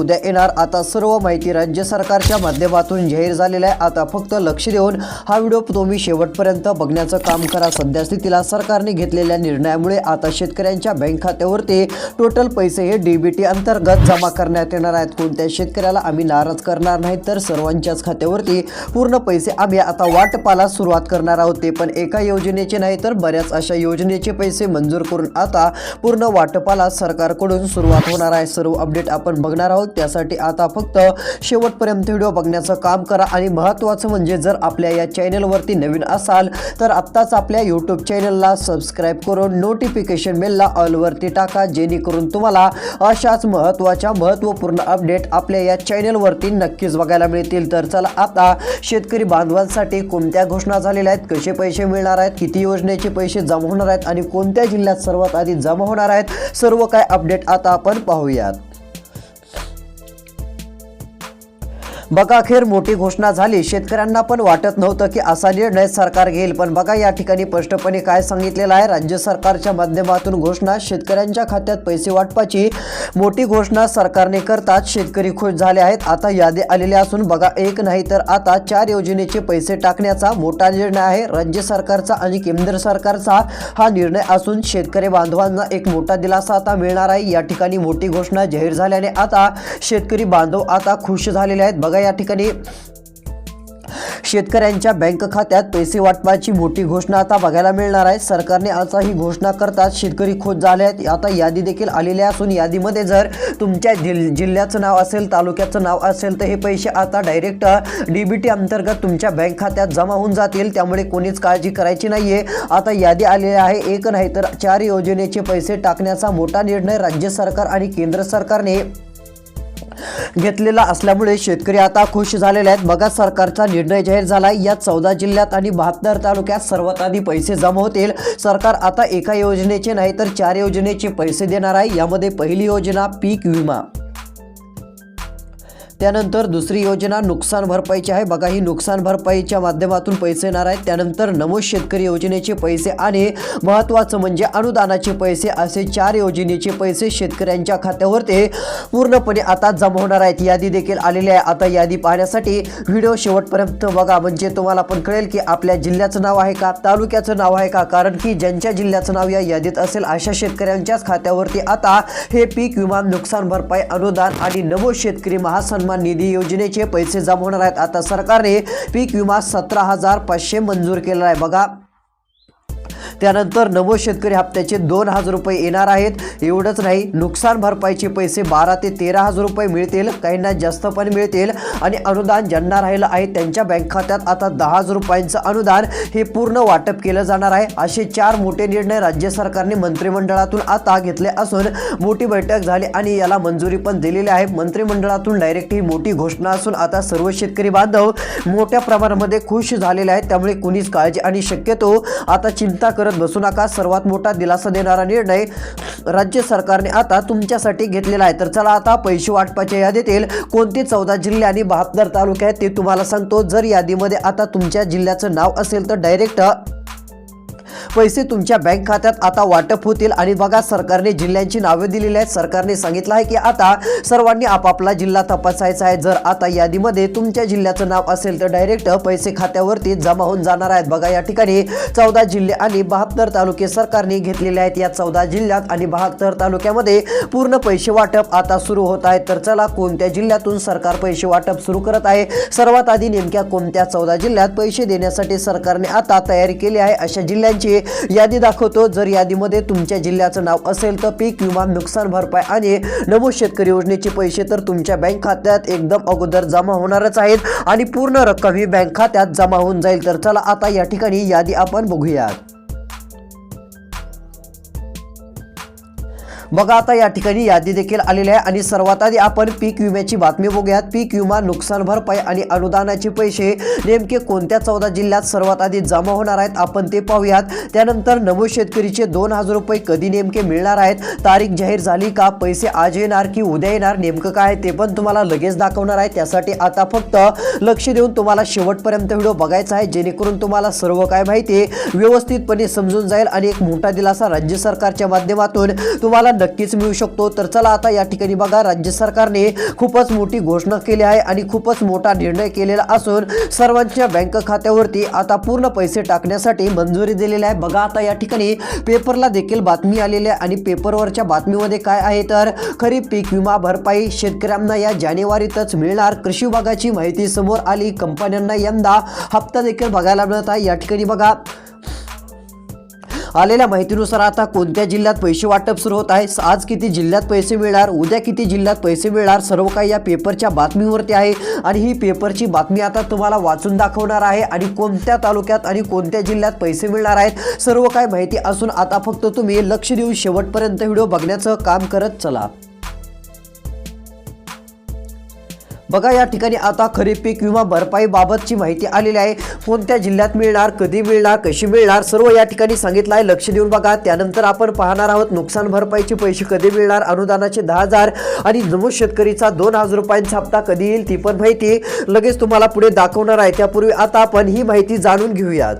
उद्या येणार. आता सर्व माहिती राज्य सरकारच्या माध्यमातून जाहीर झालेल्या आहे. आता फक्त लक्ष देऊन हा व्हिडिओ तुम्ही शेवटपर्यंत बघण्याचं काम करा. सध्या स्थितीला सरकारने घेतलेल्या निर्णयामुळे आता शेतकऱ्यांच्या बँक खात्यावरती टोटल पैसे हे डीबीटी अंतर्गत जमा करण्यात येणार आहेत. कोणत्या शेतकऱ्याला आम्ही नाराज करणार नाही तर सर्वांच्याच खात्यावरती पूर्ण पैसे आम्ही आता वाटपाला सुरुवात करणार आहोत. ते पण एका योजनेचे नाही तर बऱ्याच अशा योजनेचे पैसे मंजूर करून आता पूर्ण वाटपाला सरकारकडून सुरुवात होणार आहे. सर्व अपडेट आपण बघणार आहोत. त्यासाठी आता फक्त शेवटपर्यंत व्हिडिओ बघण्याचं काम करा. आणि महत्त्वाचं म्हणजे जर आपल्या या चॅनलवरती नवीन असाल तर आत्ताच आपल्या यूट्यूब चॅनलला सबस्क्राईब करून नोटिफिकेशन बेलला ऑलवरती टाका जेणेकरून तुम्हाला अशाच महत्त्वाच्या महत्त्वपूर्ण अपडेट आपल्या या चॅनलवरती नक्कीच बघायला मिळतील. तर चला आता शेतकरी बांधवांसाठी कोणत्या घोषणा झालेल्या आहेत कसे पैसे मिळणार आहेत किती योजनेचे पैसे जमा होणार आहेत आणि कोणत्या जिल्ह्यात सर्वात आधी जमा होणार आहेत सर्व काय अपडेट आता आपण पाहूयात. बघा अखेर मोठी घोषणा झाली. शेतकऱ्यांना पण वाटत नव्हतं की असा निर्णय सरकार घेईल. पण बघा या ठिकाणी स्पष्टपणे काय सांगितलेलं आहे. राज्य सरकारच्या माध्यमातून घोषणा शेतकऱ्यांच्या खात्यात पैसे वाटपाची मोठी घोषणा सरकारने करतात. शेतकरी खुश झाले आहेत. आता यादी आलेल्या असून बघा एक नाही तर आता चार योजनेचे पैसे टाकण्याचा मोठा निर्णय आहे. राज्य सरकारचा आणि केंद्र सरकारचा हा निर्णय असून शेतकरी बांधवांना एक मोठा दिलासा आता मिळणार आहे. या ठिकाणी मोठी घोषणा जाहीर झाल्याने आता शेतकरी बांधव आता खुश झालेले आहेत. बघा या ठिकाणी शेतकऱ्यांच्या बँक खात्यात पैसे वाटपाची मोठी घोषणा आता बघायला मिळणार आहे. सरकारने आता ही घोषणा करतात शेतकरी खोत झाले आहेत. आता यादी देखील आलेली असून यादीमध्ये जर तुमच्या जिल जिल्ह्याचं नाव असेल तालुक्याचं नाव असेल तर हे पैसे आता डायरेक्ट डीबीटी अंतर्गत तुमच्या बँक खात्यात जमा होऊन जातील. त्यामुळे कोणीच काळजी करायची नाहीये. आता यादी आलेली आहे. एक नाही तर चार योजनेचे पैसे टाकण्याचा मोठा निर्णय राज्य सरकार आणि केंद्र सरकारने घेतलेला असल्यामुळे शेतकरी आता खुश झालेले आहेत. बघा सरकारचा निर्णय जाहीर झाला या चौदा जिल्ह्यात आणि बहात्तर तालुक्यात सर्वात आधी पैसे जमा होतील. सरकार आता एका योजनेचे नाही तर चार योजनेचे पैसे देणार आहे. यामध्ये पहिली योजना पीक विमा. त्यानंतर दुसरी योजना नुकसान भरपाईची आहे. बघा ही नुकसान भरपाईच्या माध्यमातून पैसे येणार आहेत. त्यानंतर नमूद शेतकरी योजनेचे पैसे आणि महत्त्वाचं म्हणजे अनुदानाचे पैसे असे चार योजनेचे पैसे शेतकऱ्यांच्या खात्यावरती पूर्णपणे आता जमा होणार आहेत. यादी देखील आलेली आहे. आता यादी पाहण्यासाठी व्हिडिओ शेवटपर्यंत बघा. म्हणजे तुम्हाला पण कळेल की आपल्या जिल्ह्याचं नाव आहे का तालुक्याचं नाव आहे का? कारण की ज्यांच्या जिल्ह्याचं नाव या यादीत असेल अशा शेतकऱ्यांच्याच खात्यावरती आता हे पीक विमा नुकसान भरपाई अनुदान आणि नमो शेतकरी महासन्मान निधी योजनेचे पैसे जमा होणार आहेत. आता सरकारने पीक विमा सतरा हजार पाचशे मंजूर केलेला आहे. बघा त्यानंतर नमो शेतकरी हप्त्याचे दोन हजार रुपये येणार आहेत. एवढंच नाही नुकसान भरपाईचे पैसे बारा ते तेरा हजार रुपये मिळतील काहींना जास्त पण मिळतील. आणि अनुदान ज्यांना राहिलं आहे त्यांच्या बँक खात्यात आता दहा हजार रुपयांचं अनुदान हे पूर्ण वाटप केलं जाणार आहे. असे चार मोठे निर्णय राज्य सरकारने मंत्रिमंडळातून आता घेतले असून मोठी बैठक झाली आणि याला मंजुरी पण दिलेली आहे. मंत्रिमंडळातून डायरेक्ट ही मोठी घोषणा असून आता सर्व शेतकरी बांधव मोठ्या प्रमाणामध्ये खुश झालेले आहेत. त्यामुळे कुणीच काळजी आणि शक्यतो आता चिंता करत बसू नका. सर्वात मोठा दिलासा देणारा निर्णय राज्य सरकारने आता तुमच्यासाठी घेतलेला आहे. तर चला आता पैसे वाटपाच्या यादीतील कोणते चौदा जिल्हे आणि बहात्तर तालुके आहेत ते तुम्हाला सांगतो. जर यादीमध्ये आता तुमच्या जिल्ह्याचं नाव असेल तर डायरेक्ट पैसे तुमच्या बँक खात्यात आता वाटप होतील. आणि बघा सरकारने जिल्ह्यांची नावे दिलेली आहेत. सरकारने सांगितलं आहे की आता सर्वांनी आपापला जिल्हा तपासायचा आहे. जर आता यादीमध्ये तुमच्या जिल्ह्याचं नाव असेल तर डायरेक्ट पैसे खात्यावरती जमा होऊन जाणार आहेत. बघा या ठिकाणी चौदा जिल्हे आणि बहात्तर तालुके सरकारने घेतलेले आहेत. या चौदा जिल्ह्यात आणि बहात्तर तालुक्यामध्ये पूर्ण पैसे वाटप आता सुरू होत आहे तर चला कोणत्या जिल्ह्यातून सरकार पैसे वाटप सुरू करत आहे? सर्वात आधी नेमक्या कोणत्या चौदा जिल्ह्यात पैसे देण्यासाठी सरकारने आता तयारी केली आहे? अशा जिल्ह्यांची यादी दाखवतो. जर यादीमध्ये तुमच्या जिल्ह्याचं नाव असेल तर पीक विमा नुकसान भरपाई आणि नमूद शेतकरी योजनेचे पैसे तर तुमच्या बँक खात्यात एकदम अगोदर जमा होणारच आहेत आणि पूर्ण रक्कम ही बँक खात्यात जमा होऊन जाईल. तर चला आता या ठिकाणी यादी आपण बघूयात. बघा आता या ठिकाणी यादी देखील आलेली आहे आणि सर्वात आधी आपण पीक विम्याची बातमी बघूयात. पीक विमा नुकसान भरपाई आणि अनुदानाचे पैसे नेमके कोणत्या चौदा जिल्ह्यात सर्वात आधी जमा होणार आहेत आपण ते पाहूयात. त्यानंतर नमो शेतकरीचे दोन हजार रुपये कधी नेमके मिळणार आहेत? तारीख जाहीर झाली का? पैसे आज येणार की उद्या येणार? नेमकं काय ते पण तुम्हाला लगेच दाखवणार आहे. त्यासाठी आता फक्त लक्ष देऊन तुम्हाला शेवटपर्यंत व्हिडिओ बघायचा आहे. जेणेकरून तुम्हाला सर्व काय माहिती व्यवस्थितपणे समजून जाईल आणि एक मोठा दिलासा राज्य सरकारच्या माध्यमातून तुम्हाला नक्कीच मिळू शकतो. तर चला आता या ठिकाणी बघा राज्य सरकारने खूपच मोठी घोषणा केली आहे आणि खूपच मोठा निर्णय केलेला असून सर्वांच्या बँक खात्यावरती आता पूर्ण पैसे टाकण्यासाठी मंजुरी दिलेली आहे. बघा आता या ठिकाणी पेपरला देखील बातमी आलेली आहे आणि पेपरवरच्या बातमीमध्ये काय आहे तर खरीप पीक विमा भरपाई शेतकऱ्यांना या जानेवारीतच मिळणार. कृषी विभागाची माहिती समोर आली. कंपन्यांना यंदा हप्ता देखील बघायला मिळत आहे. या ठिकाणी बघा आलेल्या माहितीनुसार आता कोणत्या जिल्ह्यात पैसे वाटप सुरू होत आहे? आज किती जिल्ह्यात पैसे मिळणार? उद्या किती जिल्ह्यात पैसे मिळणार? सर्व काही या पेपरच्या बातमीवरती आहे. आणि ही पेपरची बातमी आता तुम्हाला वाचून दाखवणार आहे. आणि कोणत्या तालुक्यात आणि कोणत्या जिल्ह्यात पैसे मिळणार आहेत? सर्व काही माहिती असून आता फक्त तुम्ही लक्ष देऊन शेवटपर्यंत व्हिडिओ बघण्याचं काम करत चला. बघा या ठिकाणी आता खरीप पीक विमा भरपाई बाबतची माहिती आलेली आहे. कोणत्या जिल्ह्यात मिळणार कधी मिळणार कशी मिळणार सर्व या ठिकाणी सांगितलं आहे. लक्ष देऊन बघा. त्यानंतर आपण पाहणार आहोत नुकसान भरपाईचे पैसे कधी मिळणार अनुदानाचे दहा हजार आणि नमूद शेतकरीचा दोन हजार रुपयांचा हप्ता कधी येईल ती पण माहिती लगेच तुम्हाला पुढे दाखवणार आहे. त्यापूर्वी आता आपण ही माहिती जाणून घेऊयात.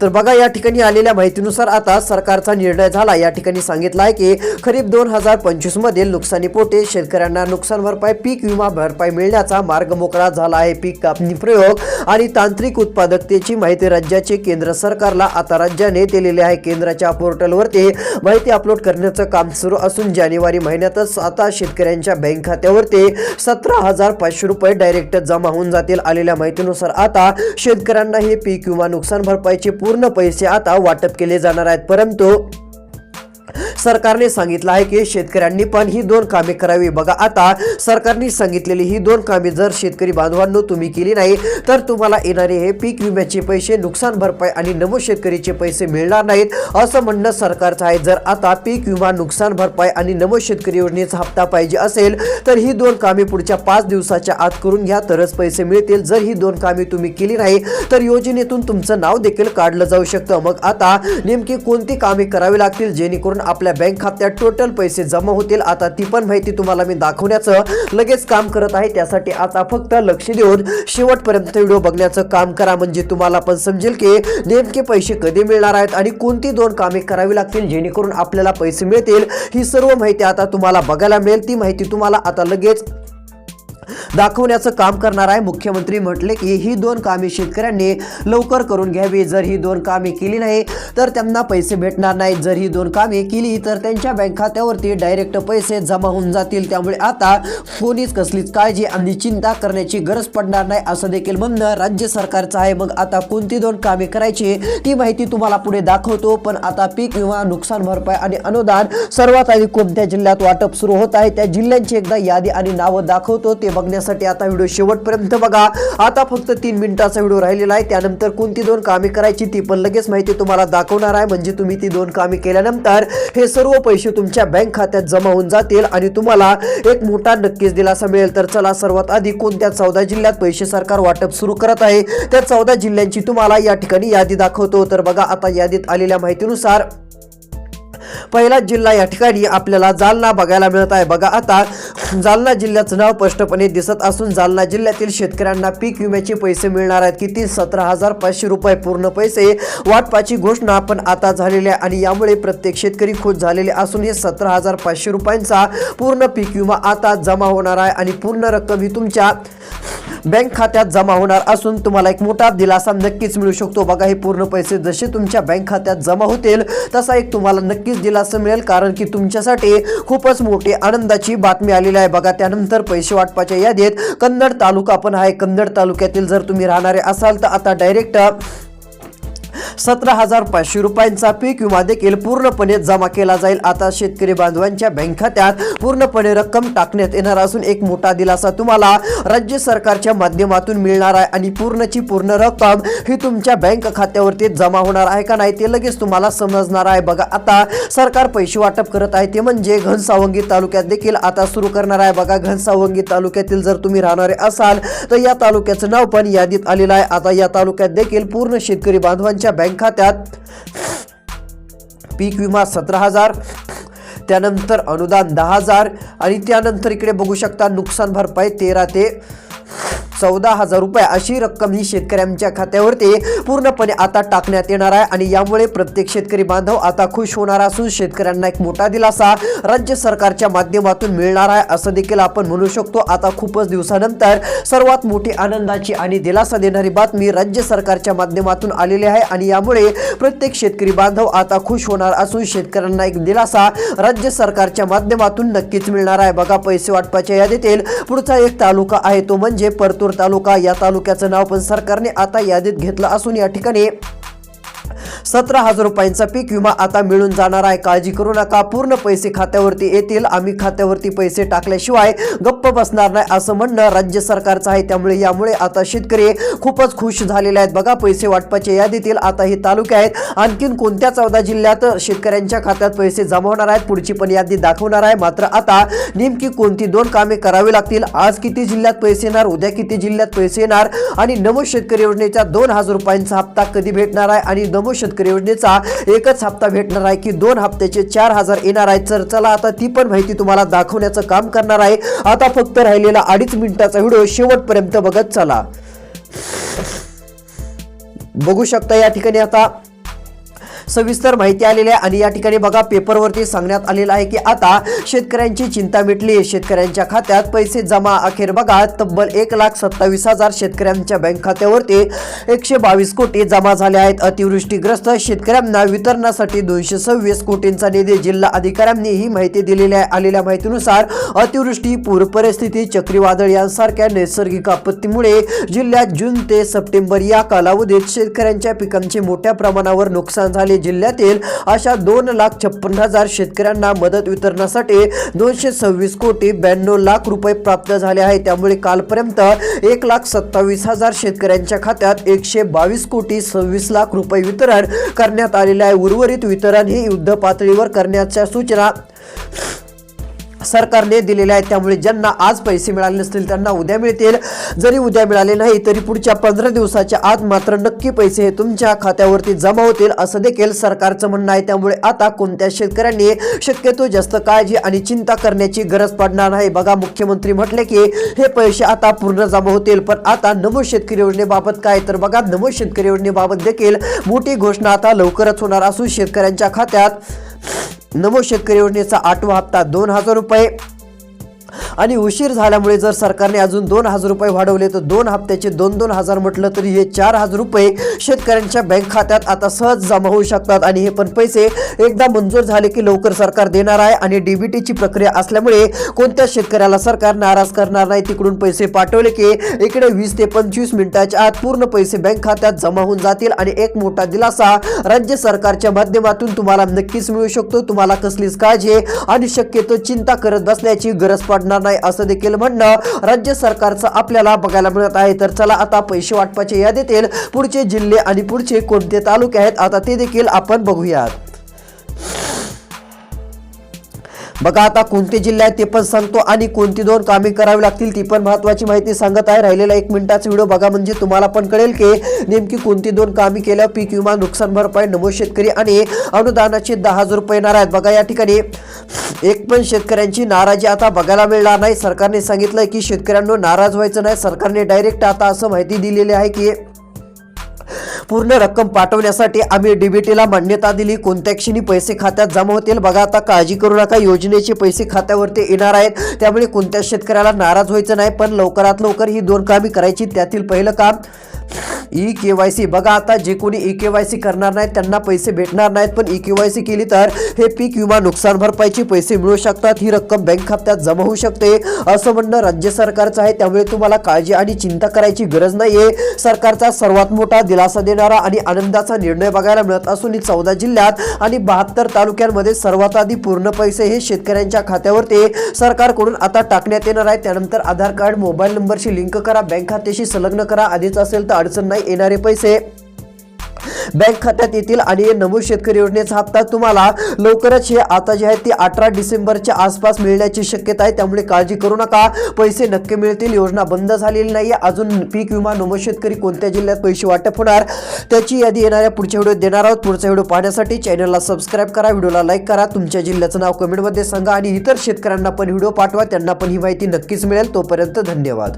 तर बघा या ठिकाणी आलेल्या माहितीनुसार आता सरकारचा निर्णय झाला. या ठिकाणी सांगितलं आहे की खरीप दोन हजार पंचवीस मधील नुकसानीपोटे शेतकऱ्यांना नुकसान भरपाई पीक विमा भरपाई मिळण्याचा मार्ग मोकळा झाला आहे. पीक कापणी प्रयोग आणि तांत्रिक उत्पादकतेची माहिती राज्याचे केंद्र सरकारला आता राज्याने दिलेली आहे. केंद्राच्या पोर्टलवरती माहिती अपलोड करण्याचं काम सुरू असून जानेवारी महिन्यातच आता शेतकऱ्यांच्या बँक खात्यावरती सतरा हजार पाचशे रुपये डायरेक्ट जमा होऊन जातील. आलेल्या माहितीनुसार आता शेतकऱ्यांना हे पीक विमा नुकसान भरपाईचे पूर्ण पूर्ण पैसे आता वाटप केले जाणार आहेत. परंतु सरकारने सांगितलं आहे की शेतकऱ्यांनी पण ही दोन कामे करावी. बघा आता सरकारने सांगितलेली ही दोन कामे जर शेतकरी बांधवांनो तुम्ही केली नाही तर तुम्हाला येणारे हे पीक विम्याचे पैसे नुकसान भरपाई आणि नमो शेतकरीचे पैसे मिळणार नाहीत असं म्हणणं सरकारचं आहे. जर आता पीक विमा नुकसान भरपाई आणि नमो शेतकरी योजनेचा हप्ता पाहिजे असेल तर ही दोन कामे पुढच्या पाच दिवसाच्या आत करून घ्या तरच पैसे मिळतील. जर ही दोन कामे तुम्ही केली नाही तर योजनेतून तुमचं नाव देखील काढलं जाऊ शकतं. मग आता नेमकी कोणती कामे करावी लागतील जेणेकरून आपल्या बँक खात्यात टोटल पैसे जमा होतील. आता ती पण माहिती तुम्हाला मी दाखवण्याचं लगेच काम करत आहे. त्यासाठी आता फक्त लक्ष देऊन शेवटपर्यंत व्हिडिओ बघण्याचं काम करा. म्हणजे तुम्हाला पण समजेल की नेमके पैसे कधी मिळणार आहेत आणि कोणती दोन कामे करावी लागतील जेणेकरून आपल्याला पैसे मिळतील. ही सर्व माहिती आता तुम्हाला बघायला मिळेल. ती माहिती तुम्हाला आता लगेच दाखवण्याचं काम करणार आहे. मुख्यमंत्री म्हटले की ही दोन कामे शेतकऱ्यांनी लवकर करून घ्यावी. जर ही दोन कामे केली नाही तर त्यांना पैसे भेटणार नाहीत. जर ही दोन कामे केली तर त्यांच्या बँक खात्यावरती डायरेक्ट पैसे जमा होऊन जातील. त्यामुळे आता कोणीच कसलीच काळजी आणि चिंता करण्याची गरज पडणार नाही असं देखील म्हणणं राज्य सरकारचं आहे. मग आता कोणती दोन कामे करायची ती माहिती तुम्हाला पुढे दाखवतो. पण आता पीक विमा नुकसान भरपाई आणि अनुदान सर्वात आधी कोणत्या जिल्ह्यात वाटप सुरू होत आहे त्या जिल्ह्यांची एकदा यादी आणि नावं दाखवतो. ते बघण्यासाठी आता व्हिडिओ शेवटपर्यंत बघा. आता फक्त तीन मिनिटाचा व्हिडिओ राहिलेला आहे. त्यानंतर कोणती दोन कामे करायची ती पण लगेच माहिती तुम्हाला दाखवणार आहे. म्हणजे तुम्ही ती दोन कामे केल्यानंतर हे सर्व पैसे तुमच्या बँक खात्यात जमा होऊन जातील आणि तुम्हाला एक मोठा नक्कीच दिलासा मिळेल. तर चला सर्वात आधी कोणत्या चौदा जिल्ह्यात पैसे सरकार वाटप सुरू करत आहे? त्या चौदा जिल्ह्यांची तुम्हाला या ठिकाणी यादी दाखवतो. तर बघा आता यादीत आलेल्या माहितीनुसार पहिला जिल्हा या ठिकाणी आपल्याला जालना बघायला मिळत आहे. बघा आता जालना जिल्ह्याचं नाव स्पष्टपणे दिसत असून जालना जिल्ह्यातील शेतकऱ्यांना पीक विम्याचे पैसे मिळणार आहेत. किती? सतरा हजार पाचशे रुपये पूर्ण पैसे. वाटपाची घोषणा पण आता झालेली आहे आणि यामुळे प्रत्येक शेतकरी खुश झालेले असून हे सतरा हजार पाचशे रुपयांचा पूर्ण पीक विमा आता जमा होणार आहे आणि पूर्ण रक्कम ही तुमच्या बँक खात्यात जमा होणार असून तुम्हाला एक मोठा दिलासा नक्कीच मिळू शकतो. बघा हे पूर्ण पैसे जसे तुमच्या बँक खात्यात जमा होतील तसा एक तुम्हाला नक्कीच दिलासा मिळेल कारण की तुमच्यासाठी खूपच मोठी आनंदाची बातमी आलेली आहे. बघा त्यानंतर पैसे वाटपाच्या यादीत कन्नड तालुका पण आहे. कन्नड तालुक्यातील जर तुम्ही राहणारे असाल तर आता डायरेक्ट सतरा हजार पाचशे रुपयांचा पीक विमा देखील पूर्णपणे जमा केला जाईल. आता शेतकरी बांधवांच्या बँक खात्यात पूर्णपणे रक्कम टाकण्यात येणार असून एक मोठा दिलासा तुम्हाला राज्य सरकारच्या माध्यमातून मिळणार आहे आणि पूर्णची पूर्ण रक्कम ही तुमच्या बँक खात्यावरती जमा होणार आहे का नाही ते लगेच तुम्हाला समजणार आहे. बघा आता सरकार पैसे वाटप करत आहे ते म्हणजे घनसावंगी तालुक्यात देखील आता सुरू करणार आहे. बघा घनसावंगी तालुक्यातील जर तुम्ही राहणारे असाल तर या तालुक्याचं नाव पण यादीत आलेलं आहे. आता या तालुक्यात देखील पूर्ण शेतकरी त्यांच्या बँक खात्यात पीक विमा सतरा हजार त्यानंतर अनुदान दहा हजार आणि त्यानंतर इकडे बघू शकता नुकसान भरपाई तेरा ते चौदा हजार रुपये अशी रक्कम ही शेतकऱ्यांच्या खात्यावरती पूर्णपणे आता टाकण्यात येणार आहे. आणि यामुळे प्रत्येक शेतकरी बांधव आता खुश होणार असून शेतकऱ्यांना एक मोठा दिलासा राज्य सरकारच्या माध्यमातून मिळणार आहे असं देखील आपण म्हणू शकतो. आता खूपच दिवसानंतर सर्वात मोठी आनंदाची आणि दिलासा देणारी बातमी राज्य सरकारच्या माध्यमातून आलेली आहे. आणि यामुळे प्रत्येक शेतकरी बांधव आता खुश होणार असून शेतकऱ्यांना एक दिलासा राज्य सरकारच्या माध्यमातून नक्कीच मिळणार आहे. बघा पैसे वाटपाच्या यादीतील पुढचा एक तालुका आहे तो म्हणजे परतूर तालुका या तालुक्याचं नाव पण सरकारने आता यादीत घेतलं असून या ठिकाणी सतरा हजार रुपयांचा पीक विमा आता मिळून जाणार आहे. काळजी करू नका. पूर्ण पैसे खात्यावरती येतील. आम्ही खात्यावरती पैसे टाकल्याशिवाय गप्प बसणार नाही असं म्हणणं राज्य सरकारचं आहे. त्यामुळे यामुळे आता शेतकरी खूपच खुश झालेले आहेत. बघा पैसे वाटपाच्या यादीतील आता हे तालुके आहेत. आणखीन कोणत्या चौदा जिल्ह्यात शेतकऱ्यांच्या खात्यात पैसे जमा होणार आहेत? पुढची पण यादी दाखवणार आहे. मात्र आता नेमकी कोणती दोन कामे करावी लागतील? आज किती जिल्ह्यात पैसे येणार? उद्या किती जिल्ह्यात पैसे येणार? आणि नमो शेतकरी योजनेचा दोन हजार रुपयांचा हप्ता कधी भेटणार आहे? आणि नमो शेतकरी योजनेचा एकच हप्ता भेटणार आहे की दोन हप्त्याचे चार हजार येणार आहे तर चला आता ती पण माहिती तुम्हाला दाखवण्याचं काम करणार आहे. आता फक्त राहिलेला अडीच मिनिटाचा व्हिडिओ शेवटपर्यंत बघत चला. बघू शकता या ठिकाणी आता सविस्तर माहिती आलेली आहे आणि या ठिकाणी बघा पेपरवरती सांगण्यात आलेलं आहे की आता शेतकऱ्यांची चिंता मिटली. शेतकऱ्यांच्या खात्यात पैसे जमा अखेर बघा तब्बल एक लाख सत्तावीस हजार शेतकऱ्यांच्या बँक खात्यावरती एकशे बावीस कोटी जमा झाले आहेत. अतिवृष्टीग्रस्त शेतकऱ्यांना वितरणासाठी दोनशे सव्वीस कोटींचा निधी जिल्हा अधिकाऱ्यांनी ही माहिती दिलेली आहे. आलेल्या माहितीनुसार अतिवृष्टी पूर परिस्थिती चक्रीवादळ यांसारख्या नैसर्गिक आपत्तीमुळे जिल्ह्यात जून ते सप्टेंबर या कालावधीत शेतकऱ्यांच्या पिकांचे मोठ्या प्रमाणावर नुकसान झाले. जिल्ह्यातील अशा दोन लाख छप्पन्न हजार शेतकऱ्यांना मदत वितरणासाठी दोनशे सव्वीस कोटी ब्याण्णव लाख रुपये प्राप्त झाले आहे. त्यामुळे कालपर्यंत एक लाख सत्तावीस हजार शेतकऱ्यांच्या खात्यात एकशे बावीस कोटी सव्वीस लाख रुपये वितरण करण्यात आलेले आहे. उर्वरित वितरण हे युद्ध पातळीवर करण्याच्या सूचना सरकारने दिलेले आहेत. त्यामुळे ज्यांना आज पैसे मिळाले नसतील त्यांना उद्या मिळतील. जरी उद्या मिळाले नाही तरी पुढच्या पंधरा दिवसाच्या आत मात्र नक्की पैसे हे तुमच्या खात्यावरती जमा होतील असं देखील सरकारचं म्हणणं आहे. त्यामुळे आता कोणत्या शेतकऱ्यांनी शक्यतो जास्त काळजी आणि चिंता करण्याची गरज पडणार नाही. बघा मुख्यमंत्री म्हटले की हे पैसे आता पूर्ण जमा होतील पण आता नमो शेतकरी योजनेबाबत काय? तर बघा नमो शेतकरी योजनेबाबत देखील मोठी घोषणा आता लवकरच होणार असून शेतकऱ्यांच्या खात्यात नमो शेतकरी योजनेचा आठवा हप्ता दोन हजार रुपये. आणि उशीर झाल्यामुळे जर सरकारने अजून दोन हजार रुपये वाढवले तर दोन हप्त्याचे दोन दोन हजार म्हटलं तरी हे चार हजार रुपये शेतकऱ्यांच्या बँक खात्यात आता सहज जमा होऊ शकतात. आणि हे पण पैसे एकदा मंजूर झाले की लवकर सरकार देणार आहे आणि डीबीटीची प्रक्रिया असल्यामुळे कोणत्या शेतकऱ्याला सरकार नाराज करणार नाही? तिकडून पैसे पाठवले की इकडे वीस ते पंचवीस मिनिटाच्या आत पूर्ण पैसे बँक खात्यात जमा होऊन जातील आणि एक मोठा दिलासा राज्य सरकारच्या माध्यमातून तुम्हाला नक्कीच मिळू शकतो. तुम्हाला कसलीच काळजी आणि शक्यतो चिंता करत बसण्याची गरज पडणार नाही असं देखील म्हणणं राज्य सरकारचं आपल्याला बघायला मिळत आहे. तर चला आता पैसे वाटपाच्या यादीतील पुढचे जिल्हे आणि पुढचे कोणते तालुके आहेत आता ते देखील आपण बघूयात. बघा आता कोणते जिल्हे आहेत ते पण सांगतो आणि कोणती दोन कामे करावी लागतील ती पण महत्वाची माहिती सांगत आहे. राहिलेला एक मिनिटाचा व्हिडिओ बघा म्हणजे तुम्हाला पण कळेल की नेमकी कोणती दोन कामे केल्या पीक विमा नुकसान भरपाई नमो शेतकरी आणि अनुदानाचे दहा हजार रुपये येणार आहेत. बघा या ठिकाणी. एक पण शेतकऱ्यांची नाराजी आता बघायला मिळणार नाही. सरकारने सांगितलंय की शेतकऱ्यांना नाराज व्हायचं नाही. सरकारने डायरेक्ट आता असं माहिती दिलेली आहे की पूर्ण रक्कम पाठवण्यासाठी आम्ही डीबीटीला मान्यता दिली. कोणत्या क्षणी पैसे खात्यात जमा होतील? बघा आता काळजी करू नका. योजनेचे पैसे खात्यावरती येणार आहेत. त्यामुळे कोणत्या शेतकऱ्याला नाराज व्हायचं नाही पण लवकरात लवकर ही दोन कामे करायची. त्यातील पहिलं काम ई के वाय सी बघा आता जे कोणी ई के वाय सी करणार नाहीत त्यांना पैसे भेटणार नाहीत पण ई के वाय सी केली तर हे पीक विमा नुकसान भरपाईचे पैसे मिळू शकतात. ही रक्कम बँक खात्यात जमा होऊ शकते. असं म्हणणं राज्य सरकारचं आहे. त्यामुळे तुम्हाला काळजी आणि चिंता करायची गरज नाहीये. सरकारचा सर्वात मोठा दिलासा देणारा आणि आनंदाचा निर्णय बघायला मिळत असून चौदा जिल्ह्यात आणि बहात्तर तालुक्यांमध्ये सर्वात आधी पूर्ण पैसे हे शेतकऱ्यांच्या खात्यावरती सरकारकडून आता टाकण्यात येणार आहे. त्यानंतर आधार कार्ड मोबाईल नंबरशी लिंक करा. बँक खात्याशी संलग्न करा. आधीच असेल तर अडचण नाही येणारे पैसे बँक खात्यात येतील आणि हे नमूद शेतकरी योजनेचा हप्ता तुम्हाला लवकरच हे आता जे आहे ते अठरा डिसेंबरच्या आसपास मिळण्याची शक्यता आहे. त्यामुळे काळजी करू नका. पैसे नक्की मिळतील. योजना बंद झालेली नाही अजून पीक विमा नमूद शेतकरी कोणत्या जिल्ह्यात पैसे वाटप होणार त्याची यादी येणाऱ्या पुढच्या व्हिडिओ देणार आहोत. पुढचा व्हिडिओ पाहण्यासाठी चॅनलला सबस्क्राईब करा व्हिडिओला लाईक करा. तुमच्या जिल्ह्याचं नाव कमेंटमध्ये सांगा आणि इतर शेतकऱ्यांना पण व्हिडिओ पाठवा. त्यांना पण ही माहिती नक्कीच मिळेल. तोपर्यंत धन्यवाद.